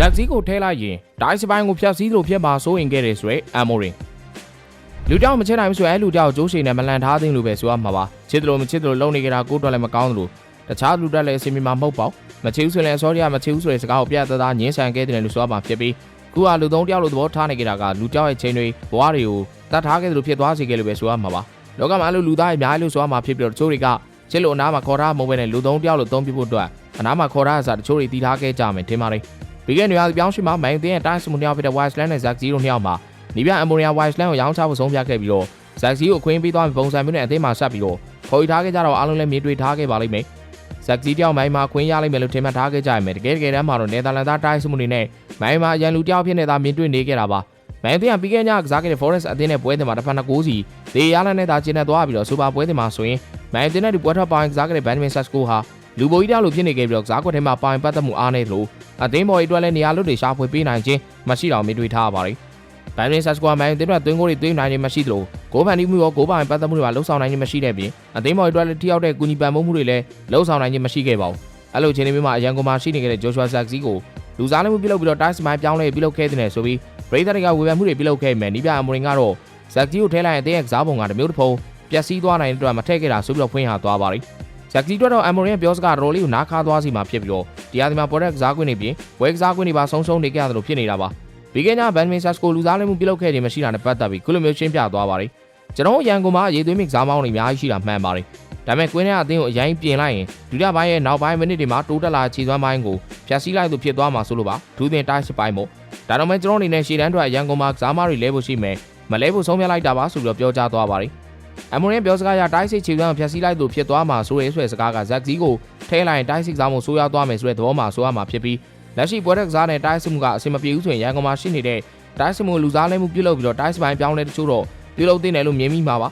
ဇက်စီကိုထဲလိုက်ရင်ဒိုင်းစပိုင်းကိုဖျက်ဆီးလို့ဖြစ်မှာစိုးရင်ခဲ့တယ်ဆိုရဲအမိုရင်လူကြောင့်မချစ်နိုင်ဘူးဆိုရဲလူကြောင့်ကျိုးရှင်နဲ့မလန်ထားသိလို့ပဲဆိုရမှာပါချစ်တယ်လို့မချစ်တယ်လို့လုံနေကြတာကိုယ်တော့လည်းမကောင်းဘူးလို့တခြားလူတက်လည်းအစီအမံမှာမဟုတ်ပါဘူးမချစ်ဘူးဆိုရင်အစောရမချစ်ဘူးဆိုတဲ့စကားကိုပြတ်သားသားညှင်းဆန်ခဲ့တယ်လို့ဆိုရမှာဖြစ်ပြီးခုကလူသုံးတယောက်လို့သဘောထားနေကြတာကလူကြောင့်ရဲ့ချိန်တွေဘဝတွေကိုတတ်ထားခဲ့တယ်လို့ဖြစ်သွားစေခဲ့လို့ပဲဆိုရမှာပါလောကမှာအဲ့လိုလူသားတွေအများကြီးလို့ဆိုရမှာဖြစ်ပြီးတော့တချို့တွေကချစ်လို့အနားမှာခေါ်ထားမဟုတ်ဘဲနဲ့လူသုံးတယောက်လို့သုံးပြဖို့အတွက်အနားမှာခေါ်ထားအစားတချို့တွေတီးထားခဲ့ကြမယ်ထင်ပါတယ် ပြီးခဲ့နေရာပြောင်းရွှေ့မှာမိုင်းတင်းရဲ့တိုင်းစမှုနှစ်ယောက်ဖြစ်တဲ့ Wiseland နဲ့ Zack Zero နှစ်ယောက်မှာနီးပြအမိုရီယာ Wiseland ကိုရောင်းချဖို့ဆုံးဖြတ်ခဲ့ပြီးတော့ Zack Zero ကိုအခွင့်ပေးသွားပြီးပုံစံမျိုးနဲ့အသင်းမှာဆက်ပြီးတော့ခေါ်ယူထားခဲ့ကြတော့အားလုံးလည်းမြင်တွေ့ထားခဲ့ပါလိမ့်မယ်။ Zack Zero တယောက်မိုင်းမှာခွင့်ရလိမ့်မယ်လို့ထင်မှတ်ထားခဲ့ကြရမယ်။တကယ်တကယ်တမ်းမှာတော့နယ်သာလန်သားတိုင်းစမှုတွေနဲ့မိုင်းမှာရန်လူတယောက်ဖြစ်နေတာမြင်တွေ့နေခဲ့တာပါ။မိုင်းတင်းကပြီးခဲ့ညကစားခဲ့တဲ့ Forest အသင်းနဲ့ပွဲတင်မှာတစ်ဖက်နှစ်ကိုးစီဒေရလာနဲ့သာကျင်းနေသွားပြီးတော့စူပါပွဲတင်မှာဆိုရင်မိုင်းတင်းနဲ့ဒီပွဲထွက်ပိုင်းကစားခဲ့တဲ့ Benjamin Sesko ဟာ လူပိုကြီးတယောက်လိုဖြစ်နေခဲ့ပြီးတော့ကစားကွက်ထဲမှာပိုင်ပတ်သက်မှုအားနေလို့အသင်းပေါ်အတွက်လည်းနေရာလွတ်တွေရှာဖွေပေးနိုင်ခြင်းမရှိတော့မတွေ့ထားရပါတယ်။ဘန်ရင်ဆက်စကွာမိုင်းတင်းတို့သွင်းကိုတွေသွင်းနိုင်နေမရှိသလိုဂိုးပန်တီးမှုရောဂိုးပိုင်ပတ်သက်မှုတွေပါလှုပ်ဆောင်နိုင်ခြင်းမရှိတဲ့ပြင်အသင်းပေါ်အတွက်လည်းထိရောက်တဲ့ကူညီပံ့ပိုးမှုတွေလည်းလှုပ်ဆောင်နိုင်ခြင်းမရှိခဲ့ပါဘူး။အဲ့လိုခြေနေမျိုးမှာအရန်ကုန်မှာရှိနေခဲ့တဲ့ Joshua Zagzi ကိုလူစားလည်းမှုပြုလုပ်ပြီးတော့ Dice မိုင်းပြောင်းလဲပြုလုပ်ခဲ့တဲ့ဆိုပြီးပရိသတ်တွေကဝေဖန်မှုတွေပြုလုပ်ခဲ့မယ်နီးပြအမရင်ကတော့ Zagzi ကိုထဲလိုက်ရင်အသင်းရဲ့ကစားပုံကတစ်မျိုးတစ်ဖုံပျက်စီးသွားနိုင်တဲ့အတွက်မထည့်ခဲ့တာဆိုပြီးတော့ဖွင့်ဟသွားပါတယ်။ ဇက်စီတို့တော့အမိုရင်ရဲ့ပြောစကားတော်လေးကိုနားခါသွားစီမှာဖြစ်ပြီးတော့တရားဒီမှာပေါ်တဲ့ကစားကွင်းတွေပြင်ဝဲကစားကွင်းတွေပါဆုံးရှုံးနေကြရတယ်လို့ဖြစ်နေတာပါပြီးခဲ့ညဘန်မင်ဆတ်ကိုလူစားလဲမှုပြုလုပ်ခဲ့ခြင်းမရှိတာနဲ့ပတ်သက်ပြီးခုလိုမျိုးရှင်းပြသွားပါတယ်ကျွန်တော်ရန်ကုန်မှာရေသွင်းမိကစားမောင်းတွေအများကြီးရှိတာမှန်ပါတယ်ဒါပေမဲ့ကွင်းထဲကအသင်းကိုအရင်ပြင်လိုက်ရင်ဒုတိယပိုင်းရဲ့နောက်ပိုင်းမိနစ်တွေမှာတိုးတက်လာခြေစွမ်းပိုင်းကိုဖျက်ဆီးလိုက်လို့ဖြစ်သွားမှာဆိုလို့ပါဒူးတင်တိုင်းစပိုင်းမို့ဒါတော့မှကျွန်တော်အနေနဲ့ရှေ့တန်းအတွက်ရန်ကုန်မှာကစားမတွေလဲဖို့ရှိမယ်မလဲဖို့ဆုံးဖြတ်လိုက်တာပါဆိုပြီးတော့ပြောကြားသွားပါတယ် အမိုရင်ပြောစကားရတိုင်းစိတ်ခြေစွမ်းကိုဖျက်ဆီးလိုက်လို့ဖြစ်သွားမှာဆိုရဲဆွဲစကားကဇက်ဇီကိုထဲလိုက်ရင်တိုင်းစိတ်စားမှုဆိုးရွားသွားမယ်ဆိုတဲ့သဘောမှာဆိုရမှာဖြစ်ပြီးလက်ရှိပွဲတဲ့ကစားနဲ့တိုင်းစစ်မှုကအဆင်မပြေဘူးဆိုရင်ရန်ကုန်မှာရှိနေတဲ့တိုင်းစစ်မှုလူစားလဲမှုပြုလုပ်ပြီးတော့တိုင်းစပိုင်းပြောင်းလဲတချို့တော့ပြုလုပ်တင်တယ်လို့မြင်မိမှာပါ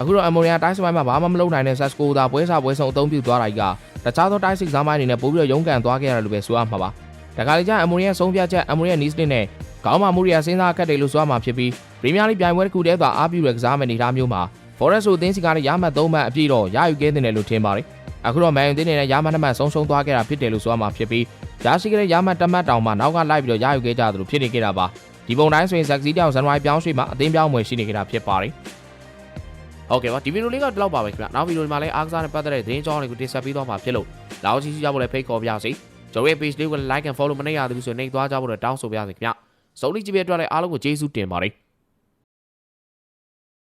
အခုတော့အမိုရီယာတိုင်းစပိုင်းမှာဘာမှမလုပ်နိုင်တဲ့ဆက်စကိုသာပွဲစားပွဲဆောင်အသုံးပြုသွားတာကြီးကတခြားသောတိုင်းစစ်စားမိုင်းအနေနဲ့ပို့ပြီးတော့ရုန်းကန်သွားခဲ့ရတယ်လို့ပဲဆိုရမှာပါဒါကလေးကျအမိုရီယာဆုံးဖြတ်ချက်အမိုရီယာနီးစနစ်နဲ့ကောင်းမှမူရီယာစဉ်းစားခက်တယ်လို့ဆိုရမှာဖြစ်ပြီးပရီးမီးယားလိပြိုင်ပွဲတစ်ခုတည်းသာအားပြုရကစားမယ့်အနေအထားမျိုးမှာ Forest ဆိုအသင်းစီကလည်းရမှတ်၃မှတ်အပြည့်တော့ရယူခဲ့တဲ့တယ်လို့ထင်ပါတယ်။အခုတော့ Man U အသင်းနဲ့ရမှတ်နှစ်မှတ်ဆုံးရှုံးသွားခဲ့တာဖြစ်တယ်လို့ဆိုရမှာဖြစ်ပြီးရရှိခဲ့တဲ့ရမှတ်တစ်မှတ်တောင်မှနောက်ကလိုက်ပြီးတော့ရယူခဲ့ကြသလိုဖြစ်နေခဲ့တာပါ။ဒီပုံတိုင်းဆိုရင်ဇက်စီတောင်ဇန်နဝါရီပြောင်းရွှေ့မှာအသင်းပြောင်းဝင်ရှိနေခဲ့တာဖြစ်ပါတယ်။ဟုတ်ကဲ့ပါဒီဗီဒီယိုလေးကတော့ဒီလောက်ပါပဲခင်ဗျ။နောက်ဗီဒီယိုဒီမှာလည်းအားကစားနဲ့ပတ်သက်တဲ့သတင်းကြောင်းတွေကိုတင်ဆက်ပေးသွားမှာဖြစ်လို့လောက်ချီစီကြဖို့လည်းဖိတ်ခေါ်ပြစေ။ကျွန်တော်ရဲ့ page လေးကို like and follow မနေရသေးဘူးဆိုရင်နှိပ်သွားကြဖို့တော့တောင်းဆိုပါရစေခင်ဗျ။စုံလီကြည့်ပြအတွက်လည်းအားလုံးကိုကျေးဇူးတင်ပါတယ်။